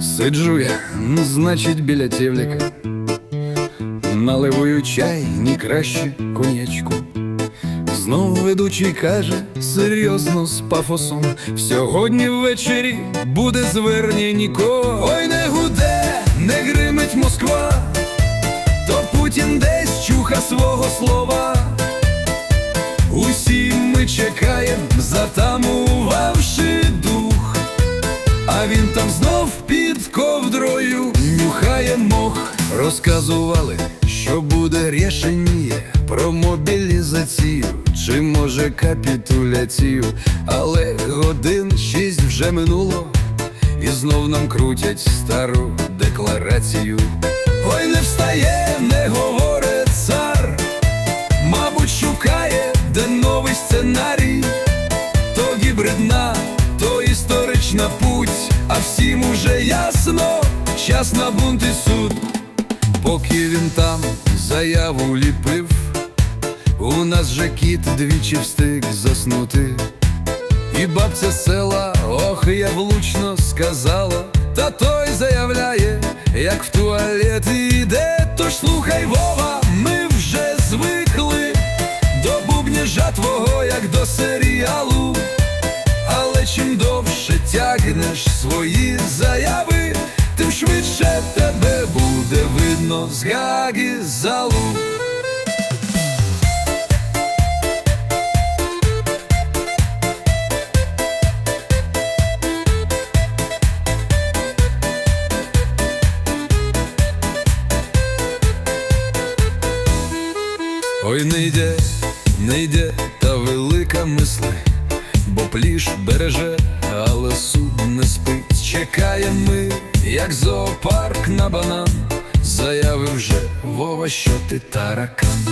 Сиджу я, значить, біля тівліка, наливаю чай, ні краще конячку. Знов ведучий каже серйозно з пафосом. Сьогодні ввечері буде звернення нікого. Ой, не гуде, не гримить Москва, то Путін десь чуха свого слова. Усі ми чекаємо, затамувавши нюхає мох. Розказували, що буде рішення про мобілізацію, чи може капітуляцію, але годин шість вже минуло, і знов нам крутять стару декларацію. Ой, не встає, не говорить цар, мабуть, шукає, де новий сценарій. То гібридна, то історична путь, а всім уже ясно, час на бунт і суд. Поки він там заяву ліпив, у нас же кіт двічі встиг заснути. І бабця села, ох, я влучно сказала, та той заявляє, як в туалет іде, тож слухай, Вова, ми вже звикли до бубняжа твого, як до серіалу. Але чим довше тягнеш свої видно з гаги залу. Ой, не йде, не йде та велика мисли, бо пліш береже, але суд не спить. Чекає ми, як зоопарк на банан. Заяви вже Вова, що ти таракан.